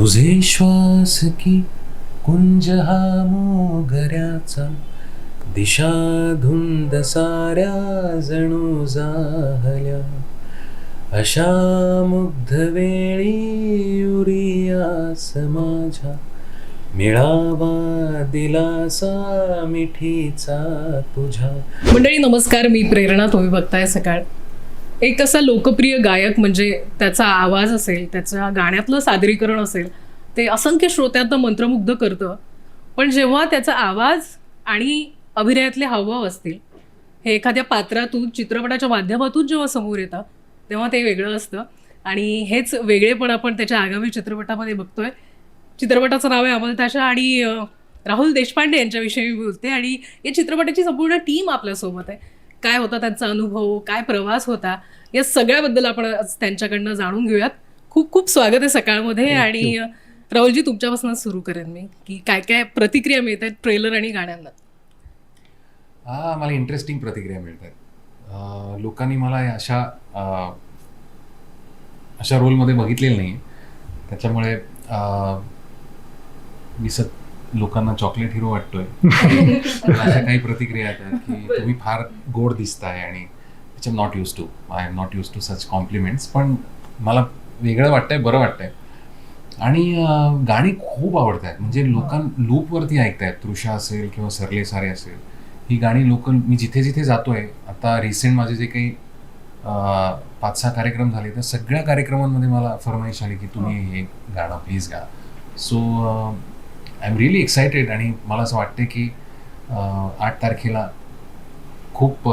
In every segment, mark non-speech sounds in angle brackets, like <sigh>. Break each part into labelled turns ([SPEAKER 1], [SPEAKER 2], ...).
[SPEAKER 1] तुझे श्वास की कुंज हा मोगऱ्याचा दिशा धुंद साऱ्या जणू जाहल्या. अशा मुग्ध वेळी उरियास माझ्या मिळावा दिलासा मिठीचा तुझ्या.
[SPEAKER 2] मंडळी नमस्कार. मी प्रेरणा. तुम्ही बघताय सकाळ एक असा लोकप्रिय गायक म्हणजे त्याचा आवाज असेल त्याच्या गाण्यातलं सादरीकरण असेल ते असंख्य श्रोत्यांना मंत्रमुग्ध करतं. पण जेव्हा त्याचा आवाज आणि अभिनयातले हावभाव असतील हे एखाद्या पात्रातून चित्रपटाच्या माध्यमातून जेव्हा समोर येतं तेव्हा ते वेगळं असतं. आणि हेच वेगळेपण आपण त्याच्या आगामी चित्रपटामध्ये बघतोय. चित्रपटाचं नाव आहे अमलताशा आणि राहुल देशपांडे यांच्याविषयी मी बोलते. आणि या चित्रपटाची संपूर्ण टीम आपल्यासोबत आहे. काय होता त्यांचा अनुभव काय प्रवास होता या सगळ्याबद्दल आपण आज त्यांच्याकडनं जाणून घेऊयात. खूप खूप स्वागत आहे सकाळमध्ये आणि राहुलजी तुमच्यापासूनच सुरू करेन मी की काय काय प्रतिक्रिया मिळत आहेत ट्रेलर आणि गाण्यांना?
[SPEAKER 1] हा मला इंटरेस्टिंग प्रतिक्रिया मिळतात. लोकांनी मला अशा अशा रोलमध्ये बघितलेलं नाही त्याच्यामुळे मी सत लोकांना चॉकलेट हिरो वाटतोय. <laughs> अशा काही प्रतिक्रिया येतात की तुम्ही फार गोड दिसताय आणि which am not used to I am not used to such compliments पण मला वेगळं वाटतंय बरं वाटतंय. आणि गाणी खूप आवडत आहेत म्हणजे लोकां लूपवरती ऐकतायत. तृषा असेल किंवा सरले सारे असेल. ही गाणी लोक मी जिथे जिथे जातोय आता रिसेंट माझे जे काही पाच सहा कार्यक्रम झाले तर सगळ्या कार्यक्रमांमध्ये मला फरमाईश आली की तुम्ही हे गाणं प्लीज गा. So I am really excited आणि मला असं वाटतं की आठ तारखेला खूप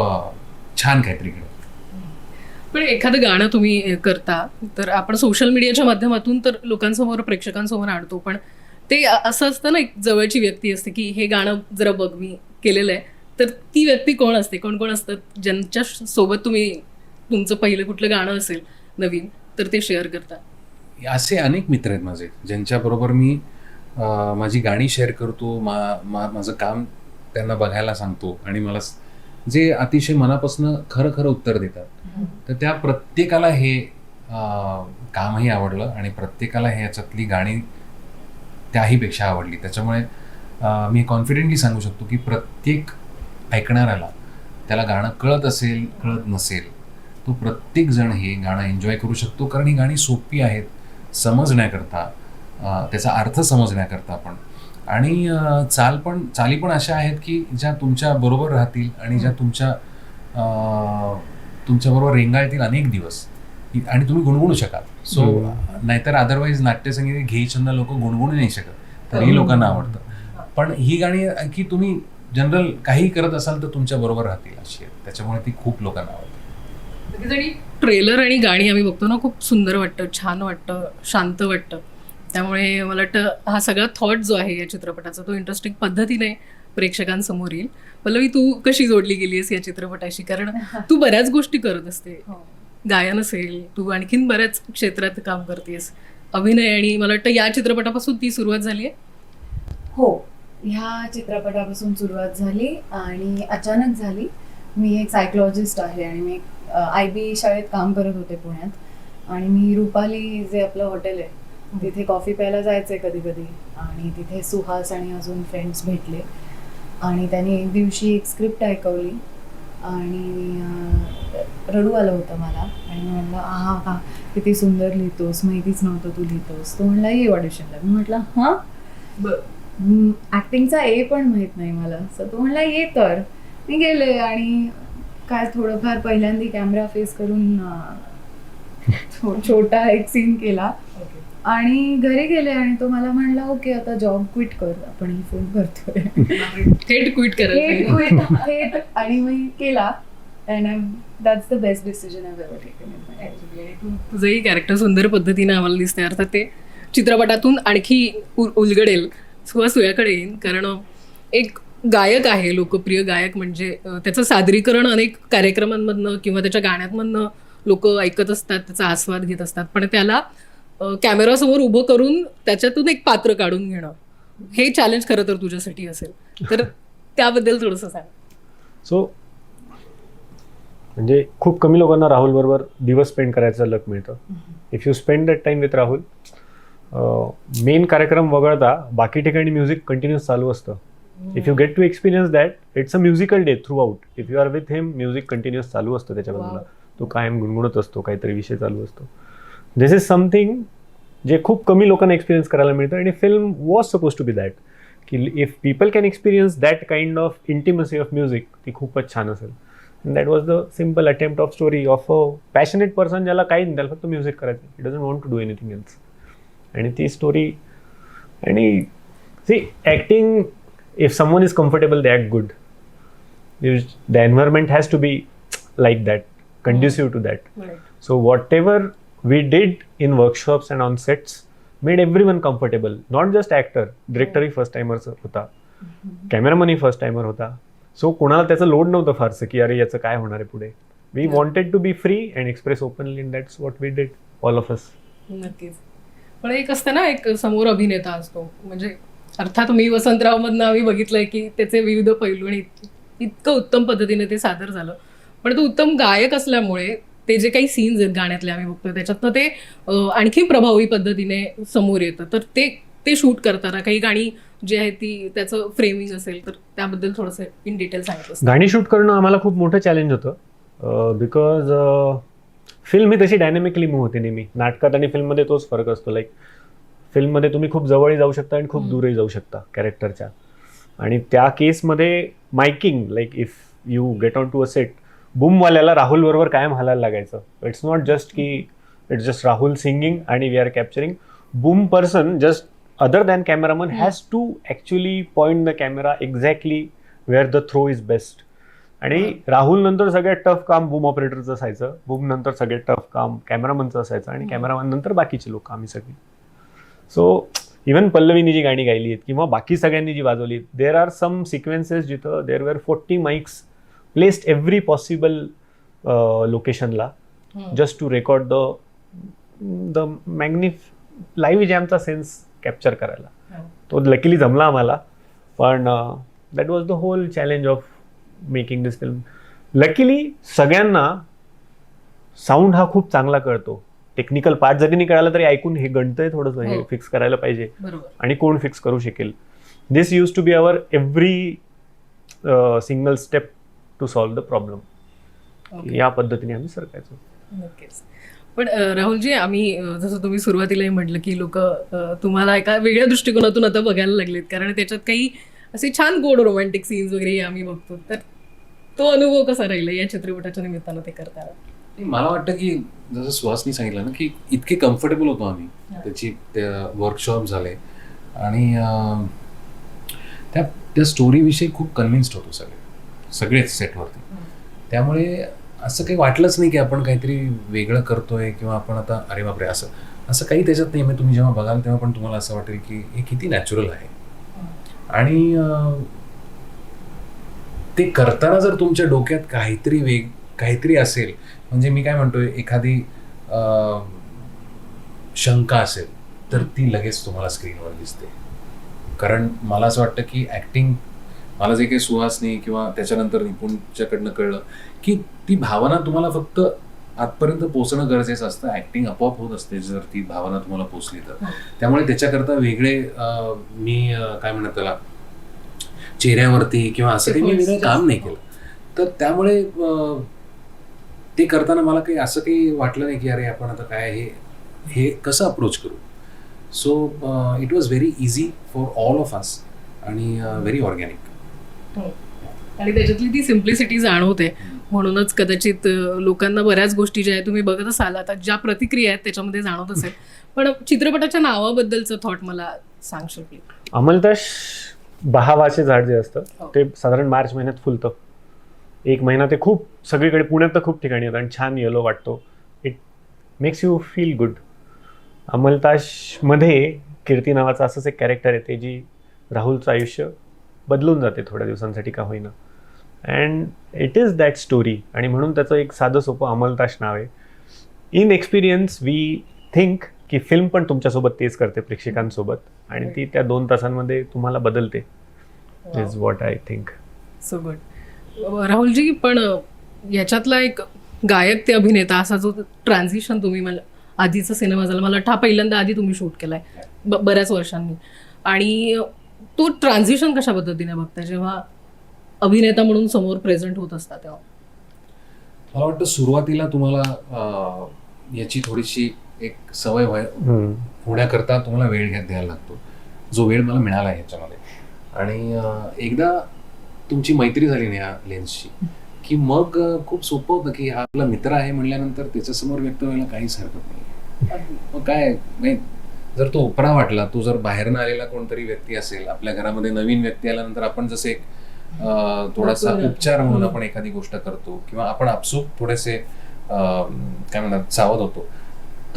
[SPEAKER 1] छान काहीतरी घडेल.
[SPEAKER 2] पण एखादं गाणं तुम्ही करता तर आपण सोशल मीडियाच्या माध्यमातून तर लोकांसमोर प्रेक्षकांसमोर आणतो पण ते असं असतं ना एक जवळची व्यक्ती असते की हे गाणं जरा बघ मी केलेलं आहे. तर ती व्यक्ती कोण असते? कोण कोण असतात ज्यांच्या सोबत तुम्ही तुमचं पहिलं कुठलं गाणं असेल नवीन तर ते शेअर करता.
[SPEAKER 1] असे अनेक मित्र आहेत माझे ज्यांच्याबरोबर मी माझी गाणी शेअर करतो मा मा माझं काम त्यांना बघायला सांगतो आणि मला जे अतिशय मनापासून खरं खरं उत्तर देतात. तर त्या प्रत्येकाला हे कामही आवडलं आणि प्रत्येकाला हे याच्यातली गाणी त्याहीपेक्षा आवडली. त्याच्यामुळे मी कॉन्फिडेंटली सांगू शकतो की प्रत्येक ऐकणाऱ्याला त्याला गाणं कळत असेल कळत नसेल तो प्रत्येकजण हे गाणं एन्जॉय करू शकतो. कारण ही गाणी सोपी आहेत समजण्याकरता. त्याचा अर्थ समजण्याकरता पण. आणि चाल पण चाली पण अशा आहेत की ज्या तुमच्या बरोबर राहतील आणि ज्या तुमच्या अं, तुमच्याबरोबर रेंगाळतील अनेक दिवस. आणि तुम्ही गुणगुणू शकाल. सो नाहीतर अदरवाईज नाट्यसंगीत घेईछंद लोक गुणगुणू नाही शकत. तरीही लोकांना आवडतं. पण ही गाणी की तुम्ही जनरल काही करत असाल तर तुमच्या बरोबर राहतील अशी आहेत. त्याच्यामुळे ती खूप लोकांना आवडते.
[SPEAKER 2] आणि ट्रेलर आणि गाणी आम्ही बघतो ना खूप सुंदर वाटतं छान वाटतं शांत वाटतं. त्यामुळे मला वाटतं हा सगळा थॉट जो आहे या चित्रपटाचा तो इंटरेस्टिंग पद्धतीने प्रेक्षकांसमोर येईल. पल्लवी तू कशी जोडली गेलीस या चित्रपटाशी? कारण तू बऱ्याच गोष्टी करत असते. गायन असेल तू आणखीन बऱ्याच क्षेत्रात काम करतेस. अभिनय आणि मला वाटतं या चित्रपटापासून ती सुरुवात झाली आहे?
[SPEAKER 3] हो. ह्या चित्रपटापासून सुरुवात झाली आणि अचानक झाली. मी एक सायकोलॉजिस्ट आहे आणि मी आय बी शाळेत काम करत होते पुण्यात. आणि मी रुपाली जे आपलं हॉटेल आहे तिथे कॉफी प्यायला जायचे कधी कधी. आणि तिथे सुहास आणि अजून फ्रेंड्स भेटले. आणि त्यांनी एक दिवशी एक स्क्रिप्ट ऐकवली. आणि रडू आलं होतं मला. आणि मी म्हणलं हा हा किती सुंदर लिहितोस. माहितीच नव्हतं तू लिहितोस. तो म्हणला ये ऑडिशनला मी म्हटलं हां? ऍक्टिंगचा ए पण माहीत नाही मला. सो तो म्हणला ये तर मी गेले आणि काय थोडंफार पहिल्यांदा कॅमेरा फेस करून <laughs> छोटा एक सीन केला. आणि घरी गेले आणि तो मला म्हणला ओके आता जॉब क्विट कर आपण ही फोन करतोय.
[SPEAKER 2] थेट क्विट
[SPEAKER 3] थेट थेट. आणि मी केला. And that's the best decision I ever taken
[SPEAKER 2] तुझंही character सुंदर पद्धतीने आम्हाला दिसते अर्थात ते चित्रपटातून आणखी उलगडेल सुहास तुझ्याकडे येईन. कारण एक गायक आहे लोकप्रिय गायक म्हणजे त्याचं सादरीकरण अनेक कार्यक्रमांमधनं किंवा त्याच्या गाण्यांमधनं लोक ऐकत असतात त्याचा आस्वाद घेत असतात. पण त्याला कॅमेरासमोर उभं करून त्याच्यातून एक पात्र काढून घेणं. हे चॅलेंज खरं तर तुझ्यासाठी असेल. तर त्याबद्दल थोडंसं सांग.
[SPEAKER 4] सो म्हणजे खूप कमी लोकांना राहुल बरोबर दिवस स्पेंड करायचं लक मिळतं. If you spend that time with Rahul main कार्यक्रम वगळता बाकी ठिकाणी म्युझिक कंटिन्युअस चालू असतं. If you get to experience that it's a musical day throughout if you are with him music continuous चालू असतं त्याच्या. बाजूला तो कायम गुणगुणत असतो काहीतरी विषय चालू असतो. दिस इज समथिंग जे खूप कमी लोकांना एक्सपिरियन्स करायला मिळतं आणि film was supposed to be that की if people can experience that kind of intimacy of music ती खूपच छान असेल. That was the simple attempt of story of a passionate person ज्याला काही नाही त्याला फक्त म्युझिक करायचं it doesn't want to do anything else आणि ती स्टोरी आणि see acting if someone is comfortable they act good the environment has to be like that conducive to that. So whatever we did in workshops and on sets made everyone comfortable. Not just actor, director ही first timer होता cameraman ही first timer होता. So कोणाला त्याचं load नव्हतं फारसं की अरे याचं काय होणार आहे पुढे? We. Wanted to be free and express openly in that's what we did all of us
[SPEAKER 2] नक्कीच. पण एक असतं ना एक समोर अभिनेता असतो. म्हणजे अर्थात मी वसंतराव मधनं आम्ही बघितलंय की त्याचे विविध पैलू आणि इत- इतकं उत्तम पद्धतीने ते सादर झालं. पण तो उत्तम गायक असल्यामुळे ते जे काही सीन्स आहेत गाण्यातले आम्ही बघतोय त्याच्यातनं ते आणखी प्रभावी पद्धतीने समोर येतं. तर ते ते शूट करताना काही गाणी जी आहेत ती त्याचं फ्रेमिंग असेल तर त्याबद्दल थोडंसं इन डिटेल सांगितलं.
[SPEAKER 4] गाणी शूट करणं आम्हाला खूप मोठं चॅलेंज होतं. बिकॉज फिल्म ही तशी डायनॅमिकली मूव्ह होते नेहमी. नाटकात आणि फिल्ममध्ये तोच फरक असतो. लाईक फिल्ममध्ये तुम्ही खूप जवळही जाऊ शकता आणि खूप. दूरही जाऊ शकता कॅरेक्टरच्या आणि त्या केसमध्ये miking like if you get on to a set बूमवाल्याला Rahul बरोबर कायम हालायला लागायचं. इट्स नॉट जस्ट की इट्स जस्ट राहुल सिंगिंग आणि we are capturing boom person just other than cameraman. Has to actually point the camera exactly where the throw is best आणि राहुल नंतर सगळ्यात tough काम बूम ऑपरेटरचं असायचं. बूम नंतर सगळ्यात टफ काम कॅमेरामनचं असायचं आणि. कॅमेरामन नंतर बाकीचे लोक आम्ही सगळी. सो इवन पल्लवीनी जी गाणी गायली आहेत किंवा बाकी सगळ्यांनी जी वाजवली देर आर सम सिक्वेन्सेस जिथं there were forty placed every possible लोकेशनला. Just to record the the मॅग्निफ live जॅमचा सेन्स कॅप्चर करायला
[SPEAKER 2] हो.
[SPEAKER 4] तो लकीली जमला आम्हाला पण that was the whole challenge of making this film luckily सगळ्यांना साऊंड हा खूप चांगला कळतो टेक्निकल पार्ट जरी नाही कळाला तरी ऐकून हे गणतंय थोडंसं हे
[SPEAKER 2] हो.
[SPEAKER 4] फिक्स करायला पाहिजे आणि कोण फिक्स करू शकेल this used to be our every single step to solve the problem. या पद्धतीने आम्ही सरकायचो
[SPEAKER 2] नक्कीच. पण राहुलजी आम्ही जसं तुम्ही सुरुवातीलाही म्हटलं की लोक तुम्हाला एका वेगळ्या दृष्टिकोनातून आता बघायला लागलेत. कारण त्याच्यात काही असे छान गोड रोमॅन्टिक सीन्स वगैरे आम्ही बघतो. तर तो अनुभव कसा राहिला या चित्रपटाच्या निमित्तानं ते करताना?
[SPEAKER 1] मला वाटतं की जसं सुहासनी सांगितलं ना की इतके कम्फर्टेबल होतो आम्ही. त्याची वर्कशॉप झाले. आणि त्या त्या स्टोरीविषयी खूप कन्व्हिन्स्ड होतो सगळे. सगळेच सेटवरती त्यामुळे असं काही वाटलंच नाही की आपण काहीतरी वेगळं करतोय किंवा आपण आता अरे बापरे असं असं काही त्याच्यात नाही म्हणजे तुम्ही जेव्हा बघाल तेव्हा पण तुम्हाला असं वाटेल की हे किती नॅचरल आहे. आणि ते करताना जर तुमच्या डोक्यात काहीतरी वेग काहीतरी असेल म्हणजे मी काय म्हणतोय एखादी शंका असेल तर ती लगेच तुम्हाला स्क्रीनवर दिसते. कारण मला असं वाटतं की ॲक्टिंग मला जे काही सुहासनी किंवा त्याच्यानंतर निपुणच्याकडनं कळलं की ती भावना तुम्हाला फक्त आतपर्यंत पोचणं गरजेचं असतं. ॲक्टिंग आपोआप होत असते जर ती भावना तुम्हाला पोचली तर.
[SPEAKER 2] हो.
[SPEAKER 1] त्यामुळे त्याच्याकरता वेगळे मी काय म्हणतात त्याला चेहऱ्यावरती किंवा असं काही मी वेगळं काम नाही केलं. तर त्यामुळे ते करताना मला काही असं काही वाटलं नाही की अरे आपण आता काय हे हे कसं अप्रोच करू? So it was very easy for all of us आणि व्हेरी ऑर्गॅनिक
[SPEAKER 2] आणि त्याच्यातली ती सिम्प्लिसिटी जाणवते. म्हणूनच कदाचित लोकांना बऱ्याच गोष्टी ज्या आहेत तुम्ही बघत असाल आता ज्या प्रतिक्रिया आहेत त्याच्यामध्ये जाणवत असेल. पण चित्रपटाच्या नावाबद्दलचं थॉट मला सांगशील प्लीज
[SPEAKER 4] अमलताश बहावाचे झाड जे असतं
[SPEAKER 2] हो.
[SPEAKER 4] ते साधारण मार्च महिन्यात फुलतं. एक महिना ते खूप सगळीकडे पुण्यात तर खूप ठिकाणी येतं आणि छान येलो वाटतो. It makes you feel good अमलताशमध्ये Kirti नावाचं असंच एक कॅरेक्टर आहे ते जी राहुलचं आयुष्य बदलून जाते थोड्या दिवसांसाठी का होईना. And it is that story आणि म्हणून त्याचं एक साधं सोपं अमलताश नाव आहे. इन एक्सपिरियन्स वी थिंक की फिल्म पण तुमच्यासोबत तेच करते प्रेक्षकांसोबत. आणि ती त्या दोन तासांमध्ये तुम्हाला बदलते is what I think
[SPEAKER 2] so good Rahulji पण याच्यातला एक गायक ते अभिनेता असा जो ट्रान्झिशन तुम्ही मला आधीचा सिनेमा झाला. मला वाटतं हा पहिल्यांदा आधी तुम्ही शूट केलाय ब बऱ्याच वर्षांनी. आणि तो ट्रान्झिशन कशा पद्धतीने बघताय? जेव्हा अभिनेता म्हणून समोर प्रेझेंट होत असता तेव्हा.
[SPEAKER 1] मला वाटतं सुरुवातीला तुम्हाला याची थोडीशी एक सवय. होण्याकरता तुम्हाला वेळ घ्या द्यायला लागतो. जो वेळ मला मिळाला आहे ह्याच्यामध्ये आणि अं, एकदा तुमची मैत्री झाली ना या लेन्सची की मग खूप सोपं होतं की हा आपला मित्र आहे म्हणल्यानंतर त्याच्यासमोर व्यक्त व्हायला काहीच हरकत नाही. मग काय म्हणजे जर तो उपरा वाटला तो जर बाहेरनं आलेला कोणतरी व्यक्ती असेल आपल्या घरामध्ये नवीन व्यक्ती आल्यानंतर आपण जसे एक थोडासा. उपचार म्हणून. आपण एखादी गोष्ट करतो किंवा आपण आपसूक थोडेसे काय म्हणतात सावध होतो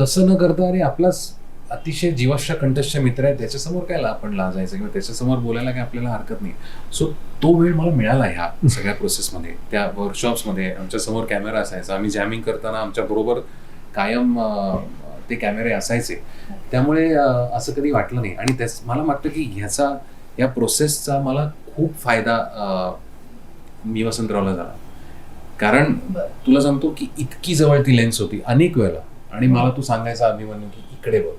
[SPEAKER 1] तसं न करता अरे आपलाच अतिशय जीवाश्य कंठस्थ मित्र आहे त्याच्यासमोर काय ला- आपण लाजायचं किंवा त्याच्यासमोर बोलायला काय आपल्याला हरकत नाही सो तो वेळ मला मिळाला ह्या सगळ्या <laughs> प्रोसेसमध्ये त्या वर्कशॉप्समध्ये आमच्यासमोर कॅमेरा असायचा आम्ही जॅमिंग करताना आमच्या बरोबर कायम ते कॅमेरे असायचे. त्यामुळे असं कधी वाटलं नाही. आणि त्याच मला वाटतं की ह्याचा या प्रोसेसचा मला खूप फायदा मी वसंतरावला झाला. कारण. तुला सांगतो की इतकी जवळ ती लेन्स होती अनेक वेळेला. आणि मला तू सांगायचा अभिमन्यू की इकडे बघ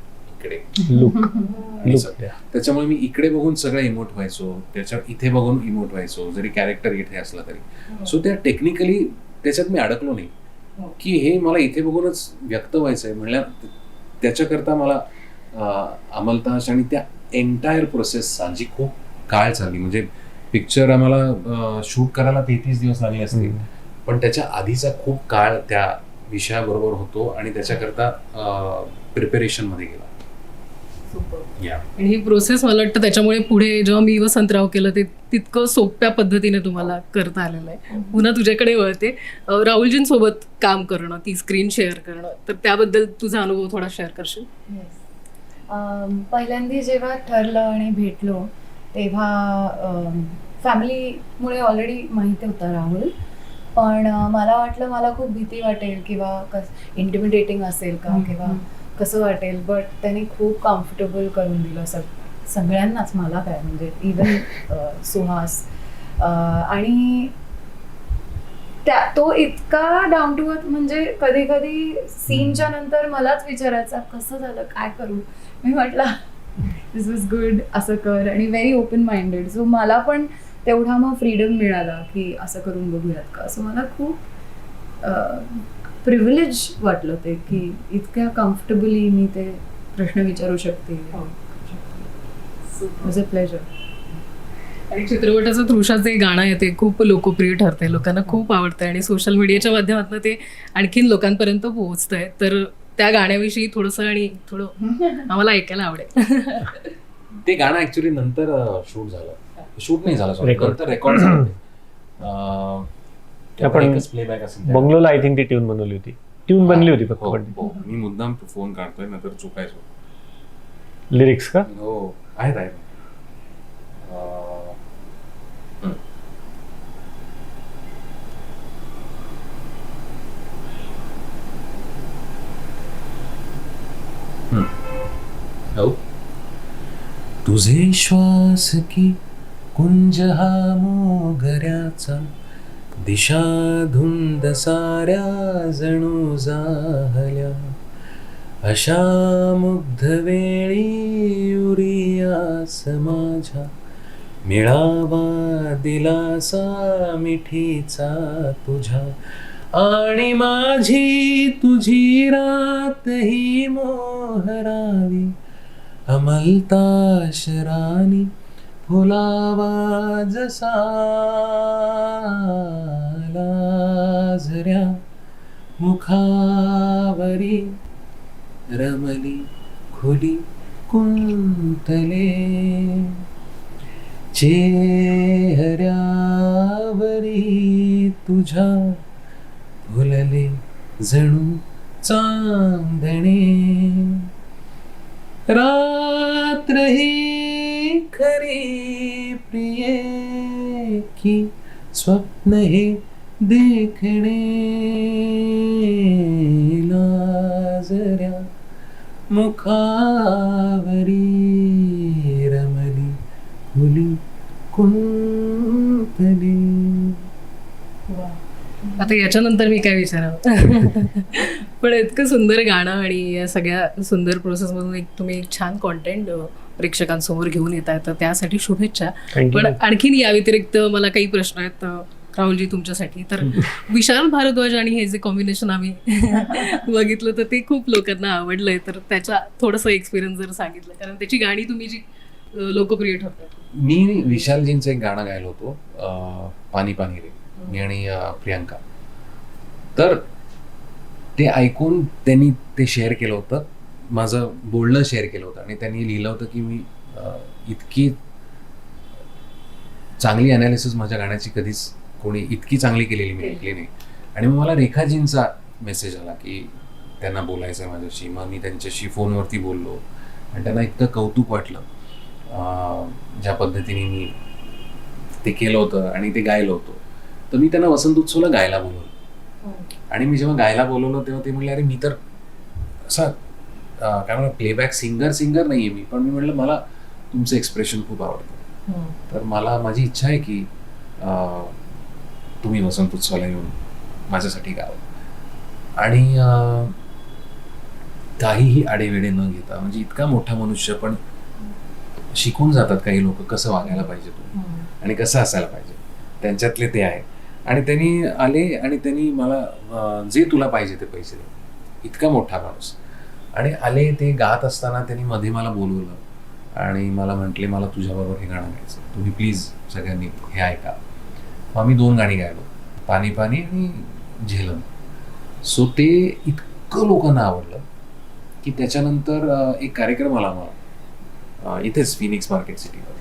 [SPEAKER 1] इकडे. <laughs> त्याच्यामुळे मी इकडे बघून सगळं इमोट व्हायचो त्याच्या इथे बघून इमोट व्हायचो जरी कॅरेक्टर इथे असला तरी. सो त्या टेक्निकली त्याच्यात मी अडकलो नाही. की हे मला इथे बघूनच व्यक्त व्हायचं आहे म्हणल्या त्याच्याकरता मला अं, अंमलतास आणि त्या एंटायर प्रोसेसचा जी खूप काळ चालली. म्हणजे पिक्चर आम्हाला शूट करायला तेहतीस दिवस लागले असतील. पण त्याच्या आधीचा खूप काळ त्या विषयाबरोबर होतो आणि त्याच्याकरता प्रिपरेशनमध्ये गेला.
[SPEAKER 2] आणि ही प्रोसेस मला वाटतं त्याच्यामुळे पुढे जेव्हा मी वसंतराव केलं ते तितकं सोप्या पद्धतीने तुम्हाला करता आलेलं आहे. पुन्हा तुझ्याकडे वळते. राहुलजींसोबत काम करणं ती स्क्रीन शेअर करणं तर त्याबद्दल तुझा अनुभव थोडा शेअर करशील?
[SPEAKER 3] पहिल्यांदा जेव्हा ठरलं आणि भेटलो तेव्हा फॅमिलीमुळे ऑलरेडी माहिती होता राहुल. पण मला वाटलं मला खूप भीती वाटेल किंवा कस इंटिमिडेटिंग असेल का किंवा कसं वाटेल बट त्याने खूप कम्फर्टेबल करून दिलं सग सगळ्यांनाच मला काय म्हणजे इवन <laughs> सुहास. आणि त्या तो इतका डाऊन टू अर्थ म्हणजे कधी कधी सीनच्या नंतर मलाच विचारायचा कसं झालं काय करू? मी म्हटलं दिस वॉज गुड असं कर. आणि व्हेरी ओपन माइंडेड सो मला पण तेवढा मग फ्रीडम मिळाला की असं करून बघूयात का? असं मला खूप प्रिव्हिलेज वाटलं ते की इतक्या कम्फर्टेबली मी ते प्रश्न विचारू शकते. अ प्लेजर
[SPEAKER 2] आणि चित्रपटाचं तृषाचं एक गाणं आहे ते खूप लोकप्रिय ठरतंय. लोकांना खूप आवडतंय आणि सोशल मीडियाच्या माध्यमातून ते आणखीन लोकांपर्यंत पोहोचतंय. तर त्या गाण्याविषयी थोडंसं आणि थोडं आम्हाला ऐकायला आवडेल. <laughs>
[SPEAKER 1] ते गाणं ऍक्च्युली नंतर शूट झालं. शूट नाही झालं सॉरी
[SPEAKER 4] Record.
[SPEAKER 1] नंतर रेकॉर्ड झालं <clears throat>
[SPEAKER 4] आपण
[SPEAKER 1] एकच प्लेबॅक असेल
[SPEAKER 4] बंगलोला आय थिंक ती ट्यून बनवली होती. ट्यून बनली होती फक्त
[SPEAKER 1] हो,
[SPEAKER 4] पण.
[SPEAKER 1] हो. मी मुद्दाम फोन काढतोय नंतर चुकायचो.
[SPEAKER 4] लिरिक्स का?
[SPEAKER 1] हो आहेत आहेत. अं. हो. तुझे श्वास की कुंज हा मोगऱ्याचा दिशा धुंद साऱ्या जणू जाहल्या अशा मुग्ध वेळी उरियास माझ्या मिळावा दिलासा मिठीचा तुझ्या आणि माझी तुझी रात ही मोहरावी। अमलता शरानी फुलावा जसा लाजऱ्या मुखावरी रमली खुली कुंतले. चेहऱ्यावरी तुझ्या फुलले जणू चांदणे. रात्र ही खरी प्रिये की स्वप्न हे देखणे. लाजऱ्या मुखावरी रमली खुली कुंतली.
[SPEAKER 2] आता आता याच्यानंतर मी काय विचारावं? <laughs> पण इतकं सुंदर गाणं आणि या सगळ्या सुंदर प्रोसेसमधून एक तुम्ही एक छान कॉन्टेंट प्रेक्षकांसमोर घेऊन येत आहे तर त्यासाठी शुभेच्छा. पण आणखीन या व्यतिरिक्त मला काही प्रश्न आहेत राहुलजी तुमच्यासाठी. तर <laughs> विशाल भारद्वाज आणि हे जे कॉम्बिनेशन आम्ही <laughs> बघितलं तर ते खूप लोकांना आवडलंय. तर त्याचा थोडंसं एक्सपिरियन्स जर सांगितलं कारण त्याची गाणी तुम्ही जी लोकप्रिय ठरतात
[SPEAKER 1] मी विशालजींचं एक गाणं गायलो होतो पाणी पाणी रे मी आणि प्रियांका. तर ते ऐकून त्यांनी ते शेअर केलं होतं. माझं बोलणं शेअर केलं होतं आणि त्यांनी लिहिलं होतं की मी इतकी चांगली अनालिसिस माझ्या गाण्याची कधीच कोणी इतकी चांगली केलेली मी ऐकली नाही. आणि मग मला रेखाजींचा मेसेज आला की त्यांना बोलायचं आहे माझ्याशी. मग मी त्यांच्याशी फोनवरती बोललो आणि त्यांना इतकं कौतुक वाटलं. ज्या पद्धतीने मी ते केलं होतं आणि ते गायलं होतं. तर मी त्यांना वसंत उत्सवला गायला बोलवलं. आणि मी जेव्हा गायला बोलवलं तेव्हा ते म्हणले अरे मी तर असा काय म्हणा प्लेबॅक सिंगर सिंगर नाही आहे मी. पण मी म्हटलं मला तुमचं एक्सप्रेशन खूप आवडतं. तर मला माझी इच्छा आहे की तुम्ही वसंत उत्सवाला येऊन माझ्यासाठी गावं. आणि काहीही आडेवेडे न घेता म्हणजे इतका मोठा मनुष्य पण शिकून जातात काही लोक कसं वागायला पाहिजे तुम्ही आणि कसं असायला पाहिजे. त्यांच्यातले ते आहे. आणि त्यांनी आले आणि त्यांनी मला जे तुला पाहिजे ते पैसे दे. इतका मोठा माणूस. आणि आले ते गात असताना त्यांनी मध्ये मला बोलवलं. आणि मला म्हटले मला तुझ्याबरोबर हे गाणं गायचं तुम्ही प्लीज सगळ्यांनी हे ऐका. मग आम्ही दोन गाणी गायलो. पाणी पाणी आणि झेलम. सो ते इतकं लोकांना आवडलं की त्याच्यानंतर एक कार्यक्रम आला मला इथेच फिनिक्स मार्केट सिटीमध्ये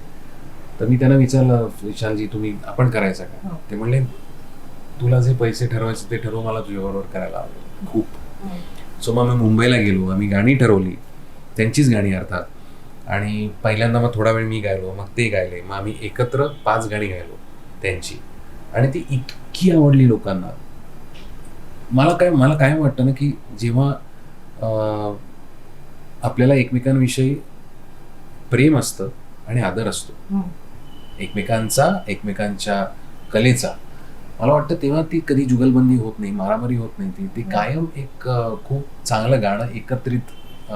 [SPEAKER 1] तर मी त्यांना विचारलं विशालजी तुम्ही आपण करायचं का?
[SPEAKER 2] हो.
[SPEAKER 1] ते म्हणले तुला जे पैसे ठरवायचे ते ठरव मला तुझ्याबरोबर करायला आवडेल. खूप. सो मग मी मुंबईला गेलो आम्ही गाणी ठरवली. त्यांचीच गाणी अर्थात. आणि पहिल्यांदा मग थोडा वेळ मी गायलो मग ते गायले. मग आम्ही एकत्र पाच गाणी गायलो त्यांची. आणि ती इतकी आवडली लोकांना. मला काय मला काय वाटतं ना की जेव्हा आपल्याला एकमेकांविषयी प्रेम असतं आणि आदर असतो. एकमेकांचा एकमेकांच्या कलेचा. मला वाटतं तेव्हा ती कधी जुगलबंदी होत नाही मारामारी होत नाही ती. ती कायम एक खूप चांगलं गाणं एकत्रित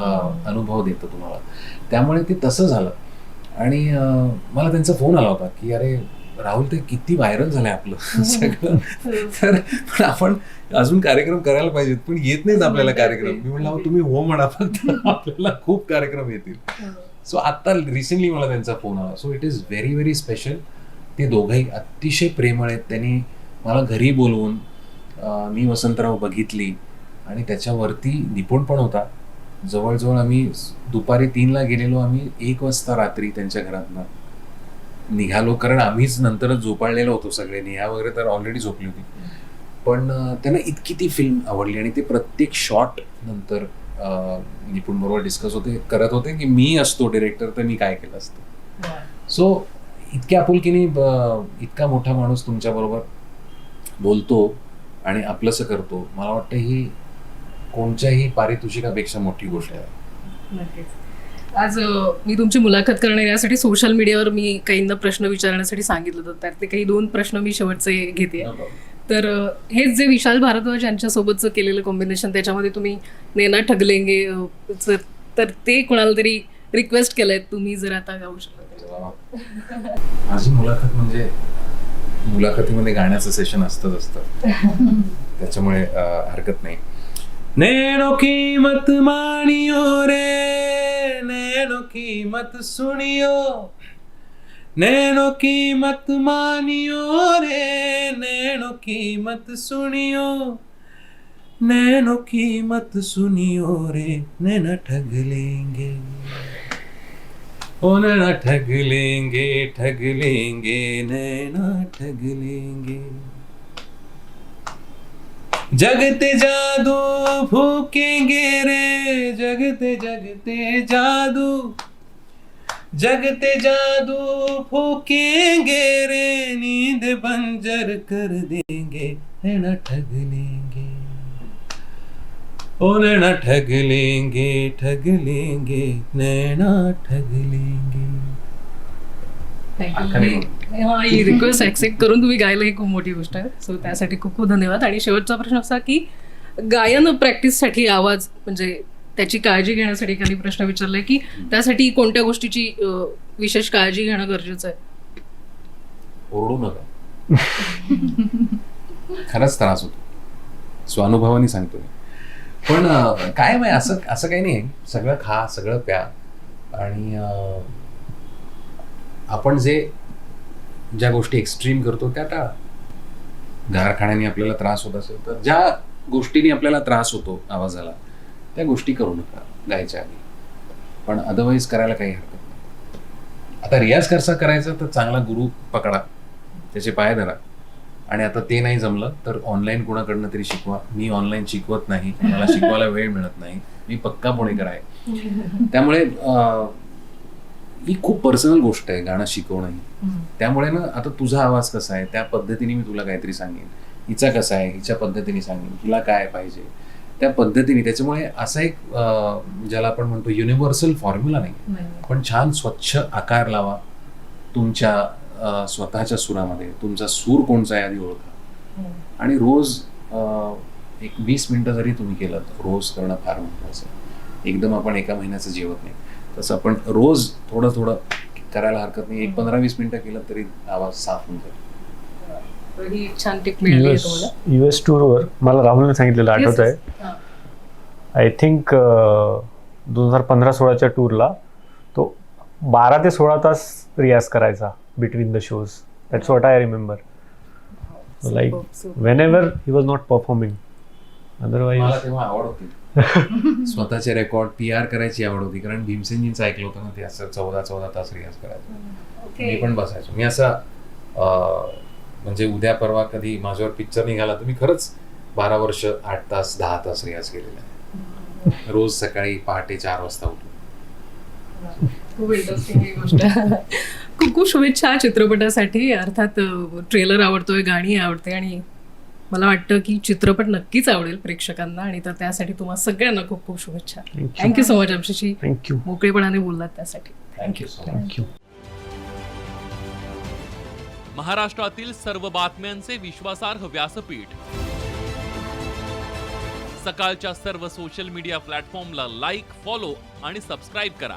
[SPEAKER 1] अनुभव देतं तुम्हाला. त्यामुळे ते तसं झालं. आणि मला त्यांचा फोन आला होता की अरे राहुल ते किती व्हायरल झालंय आपलं. <laughs> सगळं. तर पण आपण अजून कार्यक्रम करायला पाहिजेत पण येत नाहीत आपल्याला कार्यक्रम. मी म्हणलं तुम्ही हो म्हणा फक्त आपल्याला खूप कार्यक्रम येतील. सो आता रिसेंटली मला त्यांचा फोन आला. So it is very very special ते दोघंही अतिशय प्रेमळ आहेत. त्यांनी मला घरी बोलवून मी वसंतराव बघितली आणि त्याच्यावरती निपुण पण होता. जवळजवळ आम्ही दुपारी तीनला गेलेलो आम्ही एक वाजता रात्री त्यांच्या घरातनं निघालो. कारण आम्हीच नंतरच झोपाळलेलो होतो सगळे नेहा वगैरे तर ऑलरेडी झोपली होती. पण त्यांना इतकी ती फिल्म आवडली आणि ते प्रत्येक शॉट नंतर निपुण बरोबर डिस्कस होते करत होते की मी असतो डिरेक्टर तर मी काय केलं असतं. सो इतक्या आपुलकीने इतका मोठा माणूस तुमच्या बरोबर बोलतो आणि आपलंसं करतो मला वाटतं ही कोणत्याही पारितोषिकापेक्षा मोठी गोष्ट आहे.
[SPEAKER 2] नक्कीच. आज मी तुमची मुलाखत करणार यासाठी सोशल मीडियावर मी काहींना प्रश्न विचारण्यासाठी सांगितलं होतं. त्यात ते काही दोन प्रश्न मी शेवटचे घेते. तर अ, हेच जे विशाल भारद्वाज यांच्यासोबतचं केलेलं कॉम्बिनेशन त्याच्यामध्ये तुम्ही नेना ठगलेंगे तर ते कोणाला तरी रिक्वेस्ट केलंय तुम्ही जर आता गाऊ शकता.
[SPEAKER 1] माझी मुलाखत म्हणजे मुलाखतीमध्ये गाण्याचं सेशन असतंच असतं. <laughs> त्याच्यामुळे हरकत नाही. नैनो कीमत मानियो रे नैनो कीमत सुनियो नैनो कीमत मानियो रे नैनो कीमत सुनियो नैनो कीमत सुनियो रे नैना ठग लेंगे। ओ नैना ठग लेंगे ठग लेंगे नैना ठग लेंगे जगते जादू फूकेंगे रे जगते जगते जादू जगते जादू फूकेंगे रे नींद बंजर कर देंगे नैना ठग लेंगे ओ नैना ठग लेंगे ठग लेंगे नैना ठग लेंगे
[SPEAKER 2] हा ही रिक्वेस्ट ऍक्सेप्ट करून तुम्ही गायला ही खूप मोठी गोष्ट आहे. सो त्यासाठी खूप खूप धन्यवाद. आणि शेवटचा प्रश्न असा की गायन प्रॅक्टिससाठी आवाज म्हणजे त्याची काळजी घेण्यासाठी एखादी प्रश्न विचारलाय की त्यासाठी कोणत्या गोष्टीची विशेष काळजी घेणं गरजेचं आहे?
[SPEAKER 1] ओरडू नका. खरंच त्रास होतो. स्वानुभवाने सांगतो मी पण काय माहिती असं असं काही नाही. सगळं खा सगळं प्या. आणि आपण जे ज्या गोष्टी एक्स्ट्रीम करतो त्या टाळा. गारखाण्याने आपल्याला त्रास होत असेल तर ज्या गोष्टीने आपल्याला त्रास होतो आवाजाला त्या गोष्टी करू नका गायच्या आधी. पण अदरवाईज करायला काही हरकत नाही. आता रियाज कसा करायचा तर चांगला गुरु पकडा. त्याचे पाय धरा. आणि आता ते नाही जमलं तर ऑनलाईन कोणाकडनं तरी शिकवा. मी ऑनलाईन शिकवत नाही मला शिकवायला वेळ मिळत नाही. मी पक्का पुणेकर आहे. <laughs> त्यामुळे ही खूप पर्सनल गोष्ट आहे गाणं शिकवणं ही. त्यामुळे ना आता तुझा आवाज कसा आहे त्या पद्धतीने मी तुला काहीतरी सांगेन. हिचा कसा आहे हिच्या पद्धतीने सांगेन. हिला काय पाहिजे? त्या पद्धतीने. त्याच्यामुळे असा एक ज्याला आपण म्हणतो युनिव्हर्सल फॉर्म्युला नाही. पण छान स्वच्छ आकार लावा. तुमच्या स्वतःच्या सुरामध्ये तुमचा सूर कोणचा आहे आधी ओळखा. आणि रोज एक वीस मिनिटं जरी तुम्ही केलं रोज करणं फार महत्वाचं आहे. एकदम आपण एका महिन्याचं जेवत नाही. तसं आपण रोज थोडं थोडं करायला हरकत नाही. एक पंधरा वीस मिनिटं केलं तरी आवाज साफ होऊन जाईल
[SPEAKER 2] ही
[SPEAKER 4] युएस टूरवर मला राहुलने सांगितलेलं आठवत. आहे. आय थिंक दोन हजार पंधरा सोळाच्या टूरला तो बारा ते सोळा तास रियाज करायचा. Between the shows that's what I remember like
[SPEAKER 2] Superb, superb.
[SPEAKER 4] Whenever he was not performing
[SPEAKER 1] मला
[SPEAKER 4] अदरवाईज
[SPEAKER 1] तेव्हा आवड होती. <laughs> स्वतःचे रेकॉर्ड पी आर करायची आवड होती कारण भीमसेनजींचं ऐकलं होतं ना ते असं चौदा चौदा तास रियाज करायचं.
[SPEAKER 2] Okay.
[SPEAKER 1] मी पण बसायचो. मी असा अं, म्हणजे उद्या परवा कधी माझ्यावर पिक्चर निघाला तर मी खरंच बारा वर्ष आठ तास दहा तास रियाज केलेला आहे. रोज सकाळी पहाटे चार वाजता उठून.
[SPEAKER 2] खूप इंटरेस्टिंग गोष्ट. खूप खूप शुभेच्छा चित्रपटासाठी. अर्थात ट्रेलर आवडतोय गाणी आवडते आणि मला वाटतं की चित्रपट नक्कीच आवडेल प्रेक्षकांना आणि तर त्यासाठी तुम्हाला सगळ्यांना खूप खूप शुभेच्छा. थँक्यू सो मच आमच्याशी
[SPEAKER 4] थँक्यू
[SPEAKER 2] मोकळेपणाने बोललात त्यासाठी.
[SPEAKER 1] थँक्यू सो मच
[SPEAKER 4] थँक्यू
[SPEAKER 5] महाराष्ट्रातील सर्व बातम्यांचे विश्वासार्ह व्यासपीठ. सकाळच्या सर्व सोशल मीडिया प्लॅटफॉर्मला लाईक फॉलो आणि सबस्क्राईब करा.